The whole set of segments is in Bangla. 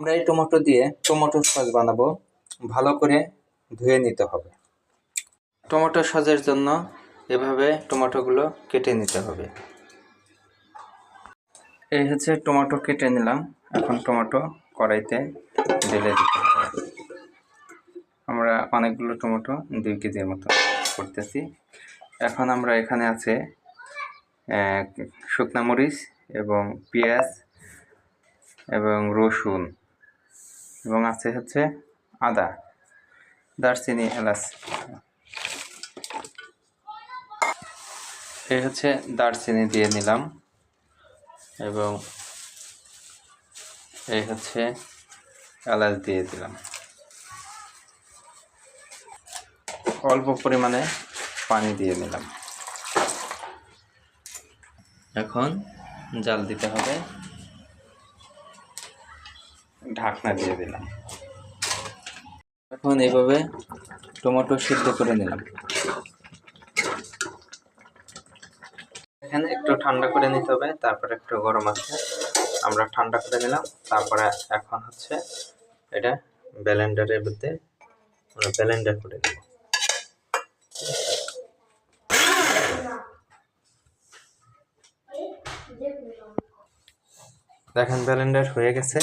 আমরা এই টমেটো দিয়ে টমেটো সস বানাবো। ভালো করে ধুয়ে নিতে হবে। টমেটো সসের জন্য এভাবে টমেটোগুলো কেটে নিতে হবে। এই হচ্ছে টমেটো কেটে নিলাম। এখন টমেটো কড়াইতে ঢেলে দিতে হবে। আমরা অনেকগুলো টমেটো দুই কেজির মতো করতেছি। এখন আমরা এখানে আছে শুকনা মরিচ এবং পেঁয়াজ এবং রসুন। এবং আছে হচ্ছে আদা, দারচিনি, এলাচ। এই হচ্ছে দারচিনি দিয়ে নিলাম এবং এই হচ্ছে এলাচ দিয়ে দিলাম। অল্প পরিমাণে পানি দিয়ে নিলাম। এখন জাল দিতে হবে। ঢাকনা দিয়ে দিলাম। এখন এইভাবে টমেটো সিদ্ধ করে নিলাম। এখানে একটু ঠান্ডা করে নিতে হবে তারপরে একটু গরম আছে। আমরা ঠান্ডা করে নিলাম তারপরে এখন হচ্ছে এটা ব্লেন্ডারের মধ্যে আমরা ব্যালেন্ডার করে দেব দেখেন ব্যালেন্ডার হয়ে গেছে।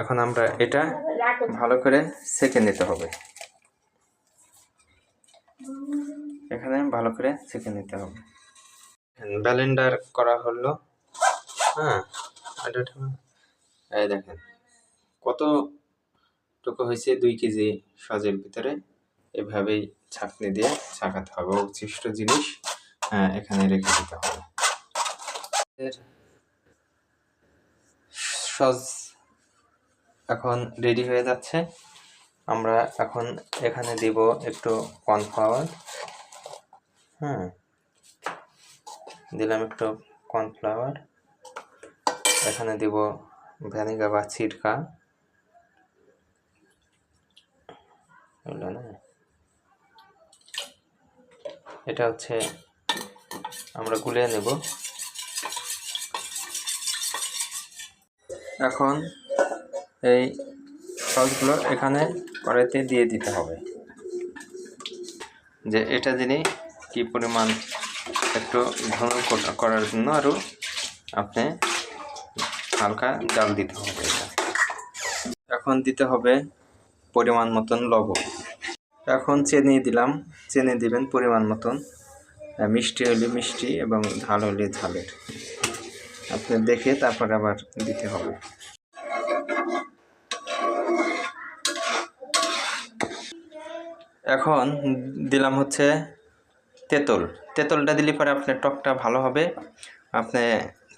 এখন আমরা এটা ভালো করে সেকে নিতে হবে। এখানে ভালো করে সেকে নিতে হবে। ব্লেন্ডার করা হলো। হ্যাঁ এই দেখেন কত টুকু হয়েছে? দুই কেজি সজের ভিতরে। এভাবেই ছাঁকনি দিয়ে ছাকাতে হবে। উচ্ছিষ্ট জিনিস হ্যাঁ, এখানে রেখে দিতে হবে। সজ এখন রেডি হয়ে যাচ্ছে। আমরা এখন এখানে দিব একটু কর্নফ্লাওয়ার হ্যাঁ দিলাম একটু কর্নফ্লাওয়ার এখানে দিব ভ্যানিগা বা হলো না? এটা হচ্ছে আমরা গুলিয়ে নেব। এখন এই সসগুলো এখানে কড়াইতে দিয়ে দিতে হবে। যে এটা যিনি কি পরিমাণ একটু ঘন করার জন্য আরও আপনি হালকা জাল দিতে হবে এখন দিতে হবে পরিমাণ মতন লবণ। এখন চিনি দিলাম, চিনি দিবেন পরিমাণ মতন। মিষ্টি হলে মিষ্টি এবং ঝাল হলে ঝালের। আপনি দেখে তারপর আবার দিতে হবে। এখন দিলাম হচ্ছে তেঁতুল। তেঁতুলটা দিলে পরে আপনার টকটা ভালো হবে। আপনি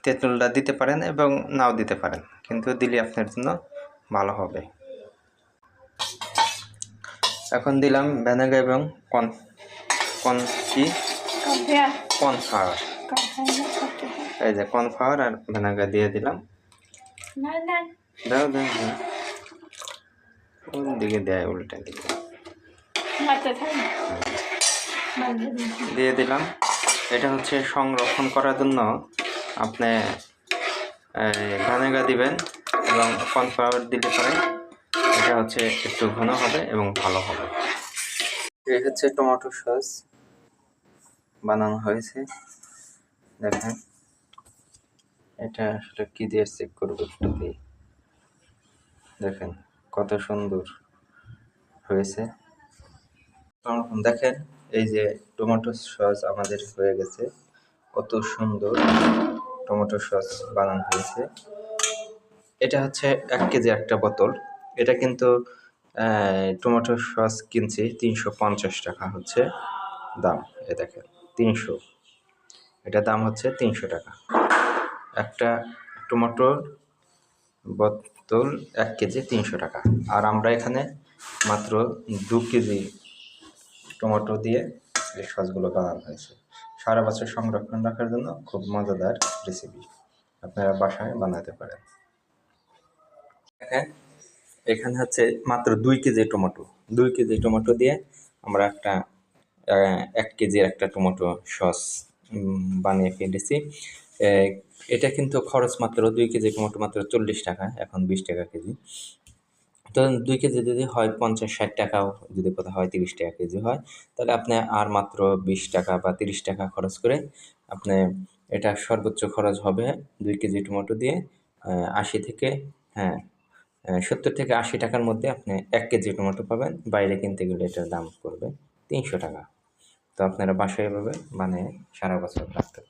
তেঁতুলটা দিতে পারেন এবং নাও দিতে পারেন কিন্তু দিলে আপনার জন্য ভালো হবে। এখন দিলাম ভ্যানেগার এবং কন কন কি? কর্নফ্লাওয়ার। এই যে কর্নফ্লাওয়ার আর ভ্যানেগার দিয়ে দিলাম। দাও দাও দাও। কোন দিকে দেয় উল্টা দিকে মারতে থাকে মারতে থাকে। দিয়ে দিলাম। এটা হচ্ছে সংরক্ষণ করার জন্য আপনি ভ্যানেগার দিবেন এবং কর্নফ্লাওয়ার দিতে পারেন। এটা হচ্ছে একটু ঘন হবে এবং ভালো হবে। এই হচ্ছে টমেটো সস বানানো হয়েছে। দেখেন, এটা আসলে কি দিয়ে চেক করব একটু দিয়ে। দেখেন, কত সুন্দর হয়েছে। তখন দেখেন, এই যে টমেটো সস আমাদের হয়ে গেছে। কত সুন্দর টমেটো সস বানানো হয়েছে। এটা হচ্ছে এক কেজি একটা বোতল। এটা কিন্তু টমেটো সস কিনছি তিনশো পঞ্চাশ টাকা হচ্ছে দাম। এ দেখেন, তিনশো। এটা দাম হচ্ছে তিনশো টাকা। একটা টমেটোর বোতল এক কেজি তিনশো টাকা। আর আমরা এখানে মাত্র দু কেজি টমেটো দিয়ে এই সসগুলো বানানো হয়েছে। সারা বছর সংরক্ষণ রাখার জন্য খুব মজাদার রেসিপি আপনারা বাসায় বানাতে পারেন। এখানে হচ্ছে মাত্র দুই কেজি টমেটো। দুই কেজি টমেটো দিয়ে আমরা একটা এক কেজির একটা টমেটো সস বানিয়ে ফেলেছি। এটা কিন্তু খরচ মাত্র দুই কেজি, টমেটো মাত্র চল্লিশ টাকা, এখন বিশ টাকা কেজি। তো দুই কেজি যদি হয় পঞ্চাশ ষাট টাকাও যদি কোথাও হয় তিরিশ টাকা কেজি হয়, তাহলে আপনি আর মাত্র বিশ টাকা বা তিরিশ টাকা খরচ করে আপনি এটা সর্বোচ্চ খরচ হবে দুই কেজি টমেটো দিয়ে আশি থেকে হ্যাঁ সত্তর থেকে আশি টাকার মধ্যে আপনি এক কেজি টমেটো পাবেন, বাইরে কিনতে গেলে এটার দাম পড়বে তিনশো টাকা। তো আপনারা বাসায় এভাবে মানে সারা বছর রাখতে